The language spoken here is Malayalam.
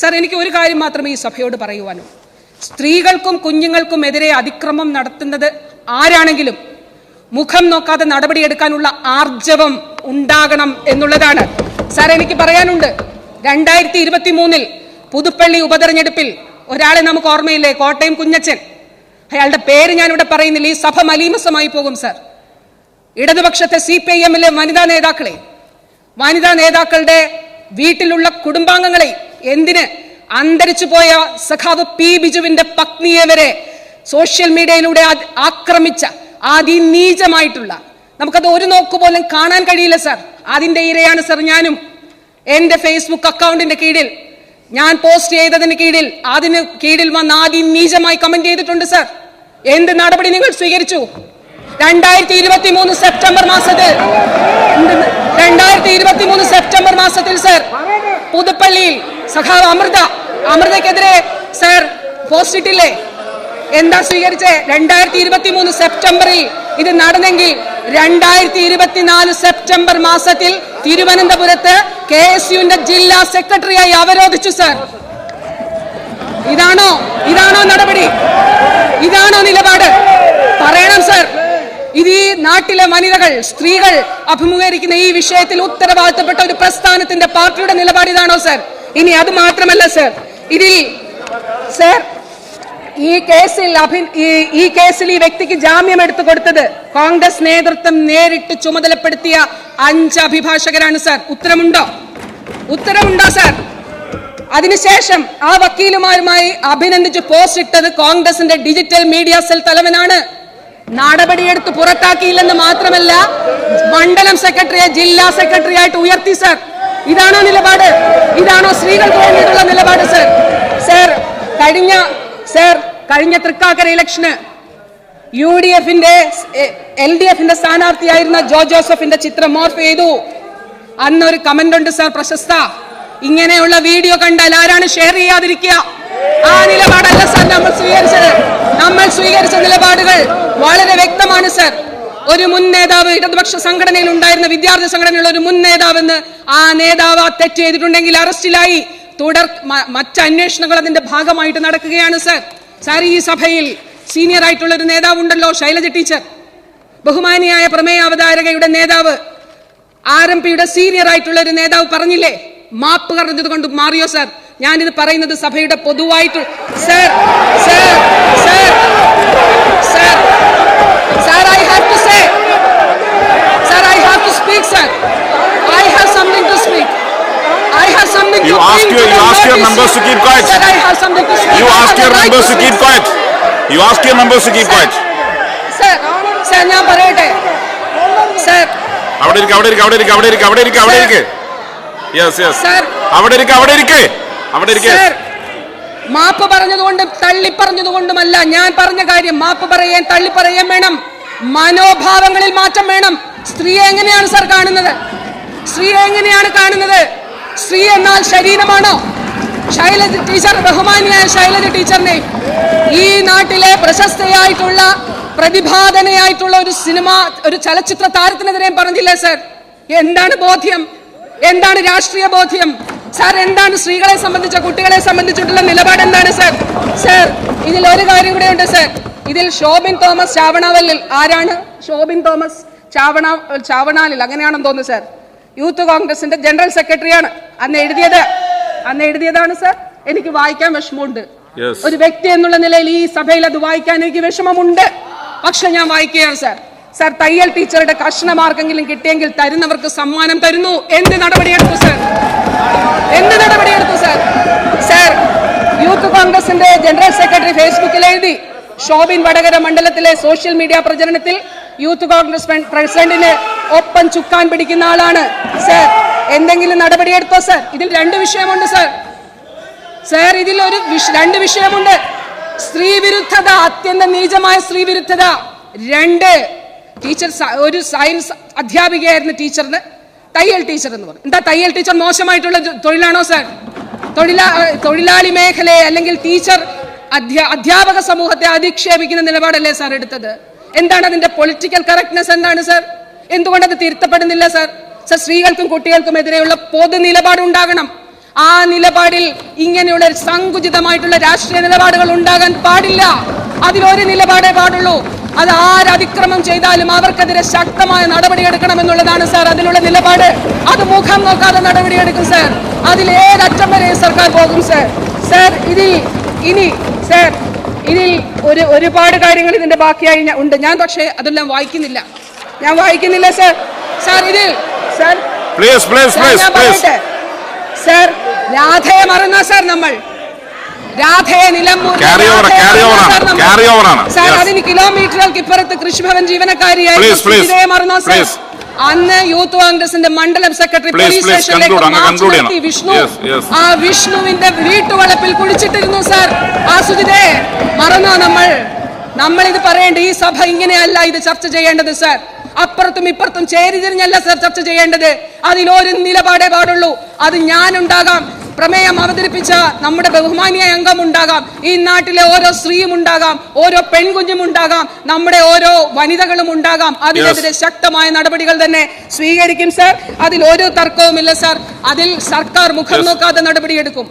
സാർ എനിക്ക് ഒരു കാര്യം മാത്രമേ ഈ സഭയോട് പറയുവാനും. സ്ത്രീകൾക്കും കുഞ്ഞുങ്ങൾക്കും എതിരെ അതിക്രമം നടത്തുന്നത് ആരാണെങ്കിലും മുഖം നോക്കാതെ നടപടിയെടുക്കാനുള്ള ആർജവം ഉണ്ടാകണം എന്നുള്ളതാണ്. സാർ എനിക്ക് പറയാനുണ്ട്. രണ്ടായിരത്തി ഇരുപത്തി മൂന്നിൽ പുതുപ്പള്ളി ഉപതെരഞ്ഞെടുപ്പിൽ ഒരാളെ നമുക്ക് ഓർമ്മയില്ലേ? കോട്ടയം കുഞ്ഞച്ചൻ അയാളുടെ പേര് ഞാനിവിടെ പറയുന്നില്ല. ഈ സഭ മലീമസമായി പോകും സാർ. ഇടതുപക്ഷത്തെ സി പി ഐ എമ്മിലെ വനിതാ നേതാക്കളെ വനിതാ നേതാക്കളുടെ വീട്ടിലുള്ള കുടുംബാംഗങ്ങളെ എന്തിന്? അന്തരിച്ചു പോയ സഖാവ് പി. ബിജുവിന്റെ പത്നിയെ വരെ സോഷ്യൽ മീഡിയയിലൂടെ ആക്രമിച്ച അതിനീചമായിട്ടുള്ള നമുക്കത് ഒരു നോക്ക് പോലും കാണാൻ കഴിയില്ല സർ. അതിന്റെ ഇരയാണ് സാർ ഞാനും. എന്റെ ഫേസ്ബുക്ക് അക്കൗണ്ടിന്റെ കീഴിൽ. ഞാൻ പോസ്റ്റ് ചെയ്തതിന് കീഴിൽ. അതിന് കീഴിൽ വന്ന് അതിനീചമായി കമന്റ് ചെയ്തിട്ടുണ്ട് സർ. എന്ത് നടപടി നിങ്ങൾ സ്വീകരിച്ചു? രണ്ടായിരത്തി ഇരുപത്തി മൂന്ന് സെപ്റ്റംബർ മാസത്തിൽ. രണ്ടായിരത്തി ഇരുപത്തി മൂന്ന് സെപ്റ്റംബർ മാസത്തിൽ സർ. പുതുപ്പള്ളിയിൽ സഖാവ് അമൃത അമൃതക്കെതിരെ സർ പോസ്റ്റ് ഇട്ടില്ലേ? എന്താ സ്വീകരിച്ചേ? രണ്ടായിരത്തി ഇരുപത്തി മൂന്ന് സെപ്റ്റംബറിൽ ഇത് നടന്നെങ്കിൽ രണ്ടായിരത്തി ഇരുപത്തിനാല് സെപ്റ്റംബർ മാസത്തിൽ തിരുവനന്തപുരത്ത് കെ എസ് യുവിന്റെ ജില്ലാ സെക്രട്ടറിയായി അവരോധിച്ചു സർ. ഇതാണോ? ഇതാണോ നടപടി? ഇതാണോ നിലപാട്? പറയണം സർ. ഇത് ഈ നാട്ടിലെ വനിതകൾ സ്ത്രീകൾ അഭിമുഖീകരിക്കുന്ന ഈ വിഷയത്തിൽ ഉത്തരവാദിത്തപ്പെട്ട ഒരു പ്രസ്ഥാനത്തിന്റെ പാർട്ടിയുടെ നിലപാട് ഇതാണോ സർ? ഇനി അത് മാത്രമല്ല സർ. ഇതിൽ സർ ഈ കേസിൽ അഭി ഈ- കേസിൽ ഈ വ്യക്തിക്ക് ജാമ്യം എടുത്തു കൊടുത്തത് കോൺഗ്രസ് നേതൃത്വം നേരിട്ട് ചുമതലപ്പെടുത്തിയ അഞ്ച് അഭിഭാഷകരാണ് സർ. ഉത്തരമുണ്ടോ? ഉത്തരമുണ്ടോ സർ? അതിനുശേഷം ആ വക്കീലുമാരുമായി അഭിനന്ദിച്ച് പോസ്റ്റ് ഇട്ടത് കോൺഗ്രസിന്റെ ഡിജിറ്റൽ മീഡിയ സെൽ തലവനാണ്. നടപടിയെടുത്ത് പുറത്താക്കിയില്ലെന്ന് മാത്രമല്ല മണ്ഡലം സെക്രട്ടറിയെ ജില്ലാ സെക്രട്ടറി ആയിട്ട് ഉയർത്തി സർ. ഇതാണോ നിലപാട്? ഇതാണോ സ്ത്രീകൾക്ക് വേണ്ടിയിട്ടുള്ള നിലപാട് സർ സർ കഴിഞ്ഞ സർ കഴിഞ്ഞ തൃക്കാക്കര ഇലക്ഷന് യു ഡി എഫിന്റെ എൽ ഡി എഫിന്റെ സ്ഥാനാർത്ഥിയായിരുന്ന ജോ ജോസഫിന്റെ ചിത്രം മോർഫ് ചെയ്തു. അന്നൊരു കമന്റ് ഉണ്ട് സാർ പ്രശസ്ത. ഇങ്ങനെയുള്ള വീഡിയോ കണ്ടാൽ ആരാണ് ഷെയർ ചെയ്യാതിരിക്കുക? ആ നിലപാടല്ല സാർ നമ്മൾ സ്വീകരിച്ചത്. നമ്മൾ സ്വീകരിച്ച നിലപാടുകൾ വളരെ വ്യക്തമാണ് സാർ ഒരു മുൻ നേതാവ് ഇടതുപക്ഷ സംഘടനയിൽ ഉണ്ടായിരുന്ന വിദ്യാർത്ഥി സംഘടനയുള്ള ഒരു മുൻ നേതാവെന്ന് ആ നേതാവ് തെറ്റ് ചെയ്തിട്ടുണ്ടെങ്കിൽ അറസ്റ്റിലായി. തുടർ മറ്റു അന്വേഷണങ്ങൾ അതിന്റെ ഭാഗമായിട്ട് നടക്കുകയാണ് സർ. സാർ ഈ സഭയിൽ സീനിയർ ആയിട്ടുള്ള ഒരു നേതാവുണ്ടല്ലോ ശൈലജ ടീച്ചർ. ബഹുമാനിയായ പ്രമേയ അവതാരകയുടെ നേതാവ് ആർ എം പിയുടെ സീനിയർ ആയിട്ടുള്ള ഒരു നേതാവ് പറഞ്ഞില്ലേ? മാപ്പ് പറഞ്ഞത് കൊണ്ട് മാറിയോ സാർ? ഞാനിത് പറയുന്നത് സഭയുടെ പൊതുവായിട്ട് sir sir sir sir I have to say sir I have to speak sir I have something to speak I have something You to ask bring your- to you the ask your notice. Members to keep quiet. You ask your members to keep quiet. You ask your members to keep quiet. Sir ഞാൻ പറയട്ടെ? സർ അവിടെ ഇരിക്ക് അവിടെ ഇരിക്ക് അവിടെ ഇരിക്ക് അവിടെ ഇരിക്ക് അവിടെ ഇരിക്ക് അവിടെ ഇരിക്ക്. യെസ് യെസ് അവിടെ ഇരിക്ക് അവിടെ ഇരിക്ക്. അവിടെ ഇരിക്ക്. മാപ്പ് പറഞ്ഞതുകൊണ്ടും തള്ളി പറഞ്ഞതുകൊണ്ടുമല്ല ഞാൻ പറഞ്ഞ കാര്യം മാപ്പ് പറയാൻ തള്ളി പറയാൻ വേണം. മനോഭാവങ്ങളിൽ മാറ്റം വേണം. സ്ത്രീയെ എങ്ങനെയാണ് സർ കാണുന്നത്? സ്ത്രീയെ എങ്ങനെയാണ് കാണുന്നത്? സ്ത്രീ എന്നാൽ ശരീരമാണോ? ശൈലജ ടീച്ചർ ബഹുമാനിയായ ശൈലജ ടീച്ചറിനെ ഈ നാട്ടിലെ പ്രശസ്തയായിട്ടുള്ള പ്രതിഭാധനയായിട്ടുള്ള ഒരു സിനിമ ഒരു ചലച്ചിത്ര താരത്തിനെതിരെയും പറഞ്ഞില്ലേ സർ? എന്താണ് ബോധ്യം? എന്താണ് രാഷ്ട്രീയ ബോധ്യം? സാർ എന്താണ് സ്ത്രീകളെ സംബന്ധിച്ച കുട്ടികളെ സംബന്ധിച്ചിട്ടുള്ള നിലപാട് എന്താണ് സർ? സർ ഇതിൽ ഒരു കാര്യം കൂടെ ഉണ്ട് സർ. ഇതിൽ ഷോബിൻ തോമസ് ചാവണാവലിൽ ആരാണ്? ഷോബിൻ തോമസ് ചാവണ ചാവണാലിൽ അങ്ങനെയാണെന്ന് തോന്നുന്നു സർ. യൂത്ത് കോൺഗ്രസിന്റെ ജനറൽ സെക്രട്ടറിയാണ് അന്ന് എഴുതിയത്. അന്ന് എഴുതിയതാണ് സർ. എനിക്ക് വായിക്കാൻ വിഷമമുണ്ട്. ഒരു വ്യക്തി എന്നുള്ള നിലയിൽ ഈ സഭയിൽ അത് വായിക്കാൻ എനിക്ക് വിഷമമുണ്ട്. പക്ഷെ ഞാൻ വായിക്കുകയാണ് സർ. സർ തയ്യൽ ടീച്ചറുടെ കഷ്ണമാർക്കെങ്കിലും കിട്ടിയെങ്കിൽ തരുന്നവർക്ക് സമ്മാനം തരുന്നു. എന്ത് നടപടിയെടുത്തു സർ? എന്ത് നടപടിയെടുത്തു സർ? സർ യൂത്ത് കോൺഗ്രസിന്റെ ജനറൽ സെക്രട്ടറി ഫേസ്ബുക്കിൽ എഴുതി ഷോബിൻ വടകര മണ്ഡലത്തിലെ സോഷ്യൽ മീഡിയ പ്രചരണത്തിൽ യൂത്ത് കോൺഗ്രസ് പ്ര- പ്രസിഡന്റിന് ഒപ്പം ചുക്കാൻ പിടിക്കുന്ന ആളാണ് സാർ. എന്തെങ്കിലും നടപടിയെടുത്തോ സാർ? ഇതിൽ രണ്ട് വിഷയമുണ്ട് സാർ. സാർ ഇതിൽ ഒരു രണ്ട് വിഷയമുണ്ട്. സ്ത്രീ വിരുദ്ധത അത്യന്തം നീചമായ സ്ത്രീ വിരുദ്ധത രണ്ട് ടീച്ചർ ഒരു സയൻസ് അധ്യാപികയായിരുന്നു ടീച്ചറിന്. തയ്യൽ ടീച്ചർ എന്ന് പറഞ്ഞു. എന്താ തയ്യൽ ടീച്ചർ മോശമായിട്ടുള്ള തൊഴിലാണോ സാർ? തൊഴിലാ തൊഴിലാളി മേഖലയെ അല്ലെങ്കിൽ ടീച്ചർ അധ്യാ അധ്യാപക സമൂഹത്തെ അധിക്ഷേപിക്കുന്ന നിലപാടല്ലേ സാർ എടുത്തത്? എന്താണ് അതിന്റെ പൊളിറ്റിക്കൽ കറക്റ്റ്നെസ് എന്താണ് സാർ? എന്തുകൊണ്ട് അത് തിരുത്തപ്പെടുന്നില്ല സാർ? സ്ത്രീകൾക്കും കുട്ടികൾക്കും എതിരെയുള്ള പൊതു നിലപാടുണ്ടാകണം ആ നിലപാടിൽ ഇങ്ങനെയുള്ള സങ്കുചിതമായിട്ടുള്ള രാഷ്ട്രീയ നിലപാടുകൾ ഉണ്ടാകാൻ പാടില്ല. അതിലൊരു നിലപാടേ പാടുള്ളൂ. അത് ആരതിക്രമം ചെയ്താലും അവർക്കെതിരെ ശക്തമായ നടപടി എടുക്കണമെന്നുള്ളതാണ് സാർ അതിലുള്ള നിലപാട്. അത് മുഖം നോക്കാതെ നടപടി എടുക്കും സാർ. അതിൽ ഏതറ്റം വരെ സർക്കാർ പോകും സാർ. സാർ ഇതിൽ ഇനി സാർ ഇതിൽ ഒരു ഒരുപാട് കാര്യങ്ങൾ ഇതിന്റെ ബാക്കിയായി ഉണ്ട്. ഞാൻ പക്ഷേ അതെല്ലാം വായിക്കുന്നില്ല. ഞാൻ വായിക്കുന്നില്ല സാർ. സാർ ഇതിൽ സാർ. പ്ലീസ് പ്ലീസ് പ്ലീസ് പറയട്ടെ. രാധയെ മറന്ന സാർ നമ്മൾ. രാധയെ നിലമ്പൂർ സാർ. സാർ. അതിന് കിലോമീറ്ററുകൾക്ക് ഇപ്പുറത്ത് കൃഷിഭവൻ ജീവനക്കാരിയായി മറന്ന സാർ. അന്ന് യൂത്ത് കോൺഗ്രസിന്റെ മണ്ഡലം സെക്രട്ടറി പോലീസ് സ്റ്റേഷനിലേക്ക്. വിഷ്ണു. ആ വിഷ്ണുവിന്റെ വീട്ടുവളപ്പിൽ കുളിച്ചിട്ടിരുന്നു സാർ. ആ സുജിതേ മറന്നോ നമ്മൾ. നമ്മൾ ഇത് പറയേണ്ട ഈ സഭ ഇങ്ങനെയല്ല ഇത് ചർച്ച ചെയ്യേണ്ടത് സാർ. അപ്പുറത്തും ഇപ്പുറത്തും ചേരി തിരിഞ്ഞല്ല സർ ചർച്ച ചെയ്യേണ്ടത്. അതിലൊരു നിലപാടേ പാടുള്ളൂ. അത് ഞാനുണ്ടാകാം. പ്രമേയം അവതരിപ്പിച്ച നമ്മുടെ ബഹുമാനിയായ അംഗം ഉണ്ടാകാം ഈ നാട്ടിലെ ഓരോ സ്ത്രീയും ഉണ്ടാകാം. ഓരോ പെൺകുഞ്ഞും ഉണ്ടാകാം. നമ്മുടെ ഓരോ വനിതകളും ഉണ്ടാകാം. അതിനെതിരെ ശക്തമായ നടപടികൾ തന്നെ സ്വീകരിക്കും സർ. അതിൽ ഒരു തർക്കവുമില്ല സർ. അതിൽ സർക്കാർ മുഖം നോക്കാതെ നടപടിയെടുക്കും.